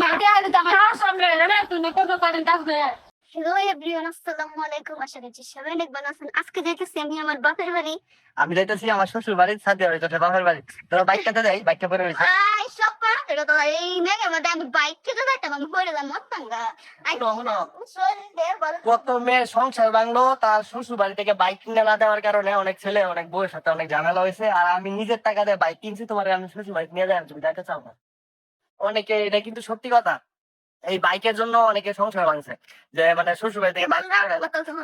মাঠে তো আমার সামনে তুমি কত করেন থাকবে হ্যালো এভরিওয়ান আসসালামু আলাইকুম আশা করছি সবাই অনেক ভালো আছেন। আজকে যাইতেছি আমি আমার বাপের বাড়ি। আমি যাইতেছি আমার শ্বশুর বাড়ির সাথে বাপের বাড়ি। তোরা বাইকটাতে যাই বাইকটা পরে রয়েছে। আই সব পারা এটা তো এই আমি যাইতাম আমি আই কত মেয়ে সংসার ভাঙলো তার শ্বশুর বাড়ি থেকে বাইক কিনে না দেওয়ার কারণে অনেক ছেলে অনেক বউয়ের সাথে অনেক ঝামেলা হয়েছে। আর আমি নিজের টাকা দিয়ে বাইক কিনছি তোমার আমি শ্বশুর বাড়ি নিয়ে যাই তুমি যাইতে চাও না। অনেকে এটা কিন্তু সত্যি কথা। এই বাইকের জন্য অনেকে সংসার ভাঙছে যে মানে শ্বশুর বাড়ি থেকে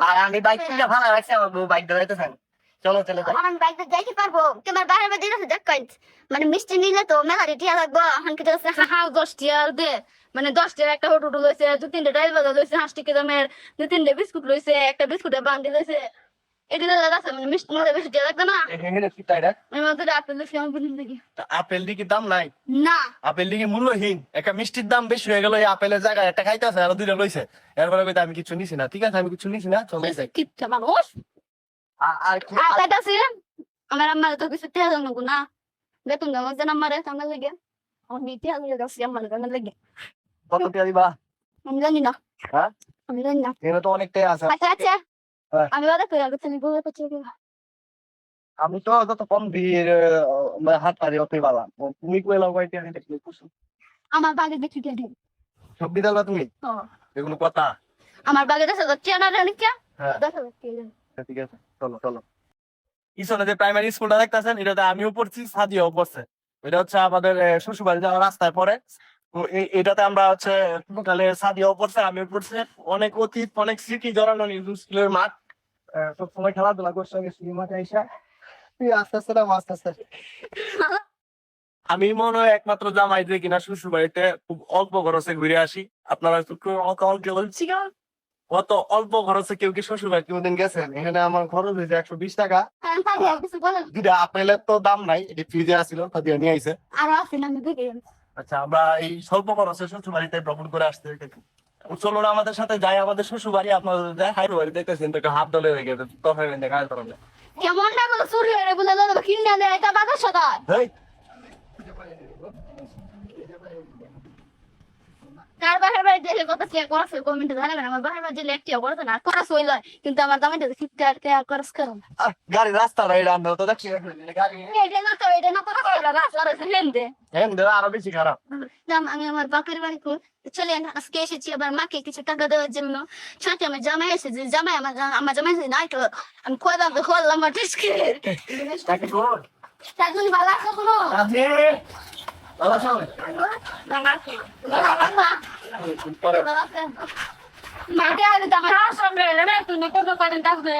আর আমি বাইক কিনে ভালো রাখছি আমার বউ বাইক ধরাইতে চান চলো চলো আমি বাইক যাইতে পারব। তোমার বাহির বাড়ি দিতে দেখ মানে মিষ্টি নিলে তো মেলা রেটিয়া লাগবো এখন কি তো হাঁস দশ টিয়ার দে। মানে দশ টিয়ার একটা হোটুটু লইছে দু তিনটে ডাইল বাজার লইছে হাঁস টিকে দামের দু তিনটে বিস্কুট লইছে একটা বিস্কুটে বান্ডি লইছে মানে কি আমি আপেল আমি আপেল দিকে দাম নাই? না। আপেল দিকে মূল্যহীন। একটা মিষ্টির দাম বেশি হয়ে গেল এই আপেলের জায়গায় একটা খাইতে আছে আর দুইটা লইছে। এরপরে কইতে আমি কিছু নিছি না ঠিক আছে? আমি কিছু নিছি না চলে যাই। কিচ্ছা মানুষ। আর কি আমার আম্মার তো কিছু টিয়া জানো না। বেতন দাম যেন আমারে সামনে লেগে আমি টিয়া দিয়ে গেছি আমার সামনে লেগে। কত টাকা দিবা? আমি জানি না। হ্যাঁ? আমি জানি না। এখানে তো অনেকটাই আছে। আচ্ছা আচ্ছা। হ্যাঁ। আমি বাদে করে আগে তুমি বলে পাচ্ছি আমি তো যত কম ভিড় হাত পারি অতই বালা তুমি কইলা কয়টা আমি কুসুম আমার বাগে দেখি কে দিন সব দিদাল তুমি? এগুলো কথা? আমার বাগে দেশে টিয়া না রে কে। হ্যাঁ। দেখো কে ঠিক আছে চলো চলো। ইসনে যে প্রাইমারি স্কুলটা দেখতেছেন এটাতে আমিও পড়ছি সাদিয়াও পড়ছে। এটা হচ্ছে আমাদের শ্বশুর বাড়ি যাওয়ার রাস্তায় পড়ে। এটাতে আমরা হচ্ছে টোটালে সাদিয়াও পড়ছে আমিও পড়ছে। অনেক অতীত অনেক স্মৃতি জড়ানো স্কুলের মাঠ। সবসময় খেলাধুলা করছে আগে মাঠে এই আস্তে আস্তে আস্তে আস্তে। আমি মনে হয় একমাত্র জামাই যে কিনা শ্বশুর বাড়িতে খুব অল্প খরচে ঘুরে আসি। আপনারা অত অল্প খরচে কেউ কি শ্বশুর বাড়ি কোনদিন গেছেন এখানে আমার খরচ হয়েছে একশো বিশ টাকা। হ্যাঁ দুটা আপেলের তো দাম নাই এটি ফ্রিজে আসছিল নিয়ে আইসে আরও আমি দেখি আচ্ছা আমরা এই স্বল্প খরচে শ্বশুর বাড়িতে ভ্রমণ করে আসতে চলো না আমাদের সাথে যাই আমাদের শ্বশুর বাড়ি আপনাদের হাই বাড়ি দেখতেছেন তো হাত দলে হয়ে গেছে তখন দেখা যাবে কেমন না বলে চুরি হয়ে বলে দাদা কিনে দেয় এটা বাজার সদা দিলে কত টিয়া করছে কমেন্টে জানাবেন। আমার বাহির দিলে একটিও করছে না খরচ হইল কিন্তু আমার দামে দিতে ফিফটি আর টিয়া খরচ করো গাড়ি রাস্তা রাইড আমরা তো দেখছি। গাড়ি এটা না তো এটা না তো কইলা রাস্তা রয়েছে হেনতে আরও বেশি খারাপ। দাম আমি আমার বাপের বাড়ি চলে আজকে এসেছি আবার মাকে কিছু টাকা দেওয়ার জন্য। সাথে আমার জামাই এসেছে জামাই আমার আমার জামাই নাই তো আমি কয়বার করলাম আমার টেস্টকে তাকে ভালো আছে। কোনো মাঠে আগে তো আমার সামনে রে তুমি কত করেন থাকবে